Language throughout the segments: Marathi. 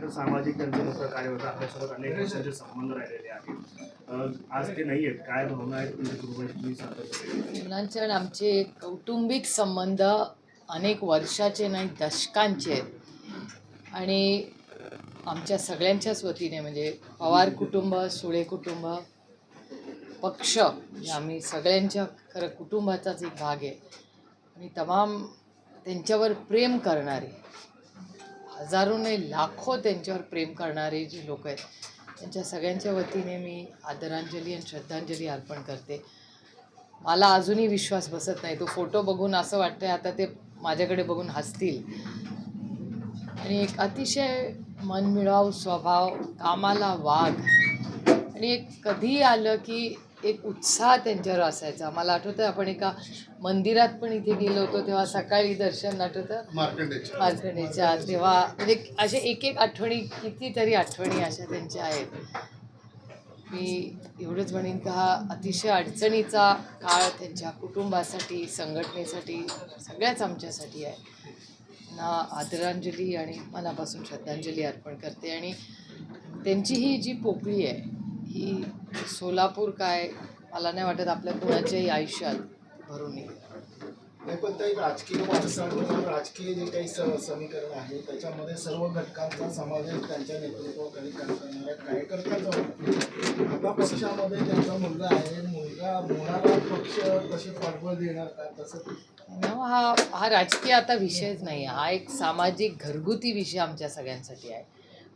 तिथं सामाजिक त्यांचं मोठं कार्य होतं आपल्यासोबत अनेक वर्षांचे संबंध राहिलेले आहेत. आज ते नाही आहेत काय भावना आहेत तुमच्या कुटुंबाशी? मुलांचे आणि आमचे कौटुंबिक संबंध अनेक वर्षाचे नाही दशकांचे आहेत. आणि आमच्या सगळ्यांच्याच वतीने म्हणजे पवार कुटुंब सुळे कुटुंब पक्ष आम्ही सगळ्यांच्या खरं कुटुंबाचाच एक भाग आहे. आणि तमाम त्यांच्यावर प्रेम करणारे हजारो नाही लाखो त्यांच्यावर प्रेम करणारे जे लोक आहेत त्यांच्या सगळ्यांच्या वतीने मी आदरांजली आणि श्रद्धांजली अर्पण करते. मला अजूनही विश्वास बसत नाही. तो फोटो बघून असं वाटतंय आता ते माझ्याकडे बघून हसतील. आणि एक अतिशय मनमिळाव स्वभाव कामाला वाघ. आणि एक कधी आलं की एक उत्साह त्यांच्यावर असायचा. मला आठवतं आपण एका मंदिरात पण इथे गेलो होतो तेव्हा सकाळी दर्शन आठवतं? मार्कंडेच्या. तेव्हा म्हणजे असे एक एक आठवणी कितीतरी आठवणी अशा त्यांच्या आहेत. मी एवढंच म्हणेन का हा अतिशय अडचणीचा काळ त्यांच्या कुटुंबासाठी संघटनेसाठी सगळ्याच आमच्यासाठी आहे. ना आदरांजली आणि मनापासून श्रद्धांजली अर्पण करते. आणि त्यांची ही जी पोकळी आहे ही सोलापूर काय मला नाही वाटत आपल्या कुणाच्याही आयुष्यात भरून येईल नाही पण ते राजकीय राजकीय जे काही स- समीकरण आहे त्याच्यामध्ये सर्व घटकांचा समावेश त्यांच्या नेतृत्वाखाली काम करणाऱ्या कार्यकर्त्यांचा होतो. आता पक्षामध्ये त्यांचा मुलगा आहे मुलगा मुलाला पक्ष कशी पाठबळ देणार का तसं हा हा राजकीय आता विषयच नाही. हा एक सामाजिक घरगुती विषय आमच्या सगळ्यांसाठी आहे.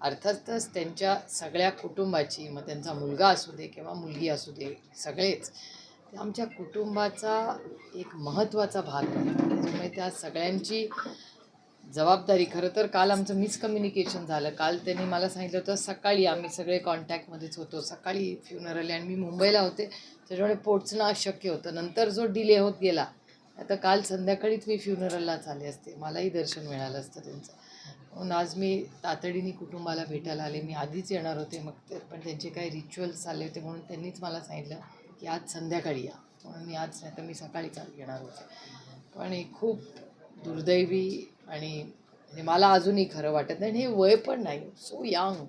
अर्थातच त्यांच्या सगळ्या कुटुंबाची मग त्यांचा मुलगा असू दे किंवा मुलगी असू दे सगळेच आमच्या कुटुंबाचा एक महत्त्वाचा भाग आहे. त्याच्यामुळे त्या सगळ्यांची जबाबदारी खरं तर काल आमचं मिसकम्युनिकेशन झालं. काल त्यांनी मला सांगितलं होतं सकाळी आम्ही सगळे कॉन्टॅक्टमध्येच होतो. सकाळी फ्युनरल आणि मी मुंबईला होते. त्याच्यामुळे पोचणं अशक्य होतं. नंतर जो डिले होत गेला आता काल संध्याकाळीच मी फ्युनरललाच आले असते. मलाही दर्शन मिळालं असतं त्यांचं. म्हणून आज मी तातडीने कुटुंबाला भेटायला आले. मी आधीच येणार होते मग ते पण त्यांचे काही रिच्युअल्स आले होते म्हणून त्यांनीच मला सांगितलं की आज संध्याकाळी या. म्हणून मी आज नाही तर मी सकाळी चाल येणार होते. पण हे खूप दुर्दैवी आणि म्हणजे मला अजूनही खरं वाटत नाही. आणि हे वय पण नाही. सो यंग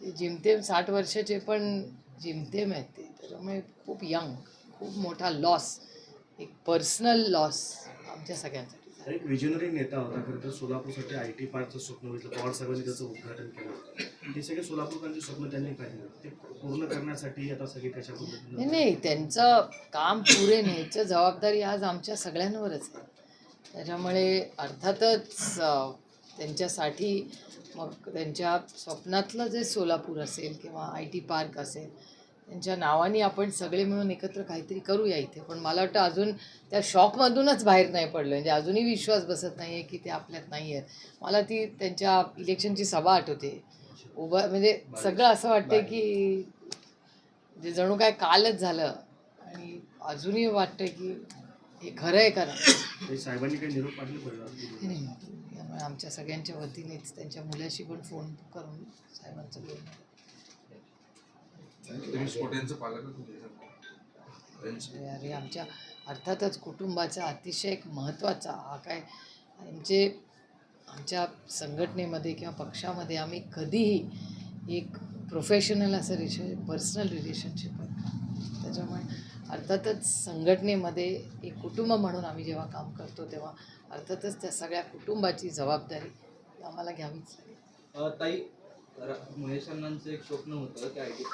ते जिमतेम साठ वर्षाचे पण जिमतेम आहेत ते. त्याच्यामुळे खूप यंग खूप मोठा लॉस एक पर्सनल लॉस आमच्या सगळ्यांसाठी झाला. एक विजनरी नेता होता खरं तर सोलापूरसाठी आय टी पार्कचं स्वप्न बघितलं पवार साहेबांनी त्याचं उद्घाटन केलं. ते सगळे सोलापूरकरांचे स्वप्न त्यांनी पाहिलं ते पूर्ण करण्यासाठी आता सगळे कशा नाही पद्धतीनं नाही त्यांचं काम पुरे न्यायचं जबाबदारी आज आमच्या सगळ्यांवरच आहे. त्याच्यामुळे अर्थातच त्यांच्यासाठी मग त्यांच्या स्वप्नातलं जे सोलापूर असेल किंवा आय टी पार्क असेल त्यांच्या नावाने आपण सगळे मिळून एकत्र काहीतरी करूया इथे. पण मला वाटतं अजून त्या शॉकमधूनच बाहेर नाही पडलं म्हणजे अजूनही विश्वास बसत नाही आहे की ते आपल्यात नाही आहेत मला ती त्यांच्या इलेक्शनची सभा आठवते. उभं म्हणजे सगळं असं वाटतं की जे जणू काय कालच झालं. आणि अजूनही वाटतं की हे खरं आहे का नाही. आमच्या सगळ्यांच्या वतीनेच त्यांच्या मुलाशी पण फोन करून साहेबांचं बोलणं. म्हणजे अरे आमच्या अर्थातच कुटुंबाचा अतिशय एक महत्त्वाचा हा काय आमचे आमच्या संघटनेमध्ये किंवा पक्षामध्ये आम्ही कधीही एक प्रोफेशनल असं रिशे पर्सनल रिलेशनशिप आहे. त्याच्यामुळे अर्थातच संघटनेमध्ये एक कुटुंब म्हणून आम्ही जेव्हा काम करतो तेव्हा अर्थातच त्या सगळ्या कुटुंबाची जबाबदारी आम्हाला घ्यावीच लागेल ताई महेश अण्णांचं एक स्वप्न होतं की आय टी